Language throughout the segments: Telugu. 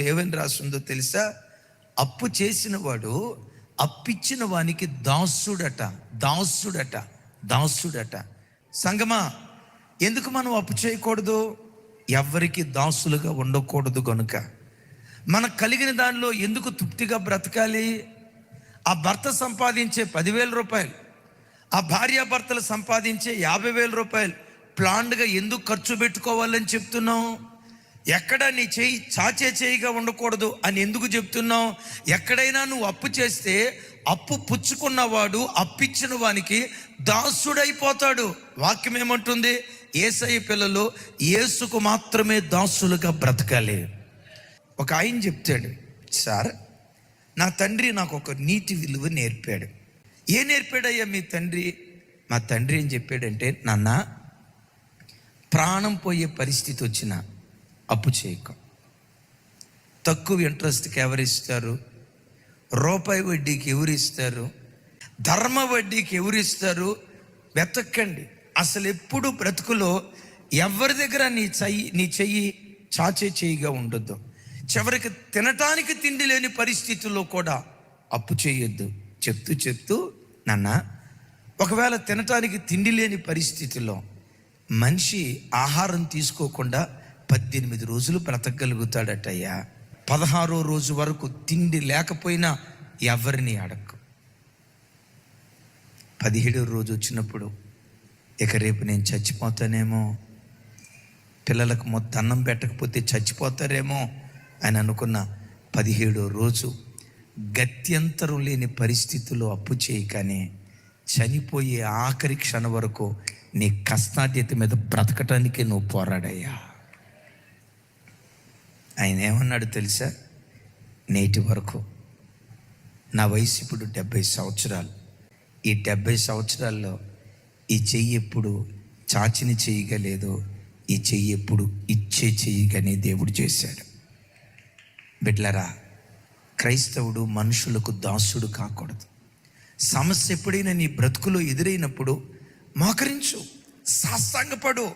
ఏమని రాస్తుందో తెలుసా? అప్పు చేసిన వాడు అప్పిచ్చిన వానికి దాసుడట దాసుడట దాసుడట. సంగమా ఎందుకు మనం అప్పు చేయకూడదు? ఎవరికి దాసులుగా ఉండకూడదు కనుక మనకు కలిగిన దానిలో ఎందుకు తృప్తిగా బ్రతకాలి? ఆ భర్త సంపాదించే పదివేల రూపాయలు ఆ భార్యాభర్తలు సంపాదించే యాభై వేల రూపాయలు ప్లాన్డ్గా ఎందుకు ఖర్చు పెట్టుకోవాలని చెప్తున్నాం ఎక్కడ నీ చేయి చాచే చేయిగా ఉండకూడదు అని ఎందుకు చెప్తున్నావు? ఎక్కడైనా నువ్వు అప్పు చేస్తే అప్పు పుచ్చుకున్నవాడు అప్పిచ్చిన వానికి దాసుడైపోతాడు. వాక్యం ఏమంటుంది? ఏసై పిల్లలు ఏసుకు మాత్రమే దాసులుగా బ్రతకాలి. ఒక ఆయన చెప్తాడు సార్ నా తండ్రి నాకు ఒక నీతి విలువ నేర్పాడు. ఏ నేర్పాడయ్యా మీ తండ్రి? మా తండ్రి ఏం చెప్పాడంటే నాన్న ప్రాణం పోయే పరిస్థితి వచ్చిన అప్పు చేయక. తక్కువ ఇంట్రెస్ట్కి ఎవరిస్తారు రూపాయి వడ్డీకి ఎవరిస్తారు ధర్మ వడ్డీకి ఎవరిస్తారు వెతక్కండి. అసలు ఎప్పుడు బ్రతుకులో ఎవరి దగ్గర నీ చెయ్యి నీ చెయ్యి చాచే చేయిగా ఉండొద్దు. చివరికి తినటానికి తిండి లేని పరిస్థితుల్లో కూడా అప్పు చేయొద్దు. చెప్తూ చెప్తూ నాన్న ఒకవేళ తినటానికి తిండి లేని పరిస్థితిలో మనిషి ఆహారం తీసుకోకుండా పద్దెనిమిది రోజులు బ్రతకగలుగుతాడటయ్యా. పదహారో రోజు వరకు తిండి లేకపోయినా ఎవరిని అడక్కు. పదిహేడో రోజు వచ్చినప్పుడు ఇక రేపు నేను చచ్చిపోతానేమో పిల్లలకు మొత్తం అన్నం పెట్టకపోతే చచ్చిపోతారేమో అని అనుకున్న పదిహేడో రోజు గత్యంతరం లేని పరిస్థితుల్లో అప్పు చేయకనే చనిపోయే ఆఖరి క్షణం వరకు నీ కష్టాధ్యత మీద బ్రతకటానికే నువ్వు పోరాడయ్యా. ఆయన ఏమన్నాడు తెలుసా? నేటి వరకు నా వయసు ఇప్పుడు డెబ్బై సంవత్సరాలు. ఈ డెబ్బై సంవత్సరాల్లో ఈ చెయ్యి ఎప్పుడు చాచిని లేదో ఈ చెయ్యి ఎప్పుడు ఇచ్చే చెయ్యిగానే దేవుడు చేశాడు. బిడ్లరా క్రైస్తవుడు మనుషులకు దాసుడు కాకూడదు. సమస్య ఎప్పుడైనా నీ బ్రతుకులో ఎదురైనప్పుడు మోకరించు సాస్తాంగపడు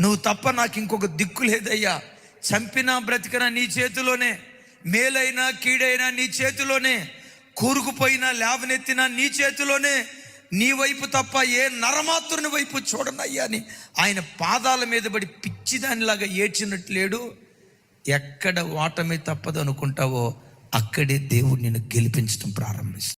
నువ్వు తప్ప నాకు ఇంకొక దిక్కు లేదయ్యా. చంపినా బ్రతికినా నీ చేతిలోనే మేలైనా కీడైనా నీ చేతిలోనే కూరుకుపోయినా లేవనెత్తినా నీ చేతిలోనే నీ వైపు తప్ప ఏ నరమాత్రుని వైపు చూడనయ్యా అని ఆయన పాదాల మీద పడి పిచ్చిదానిలాగా ఏడ్చినట్టు లేడు. ఎక్కడ ఓటమి తప్పదు అనుకుంటావో అక్కడే దేవుడు నిన్ను గెలిపించడం ప్రారంభిస్తాడు.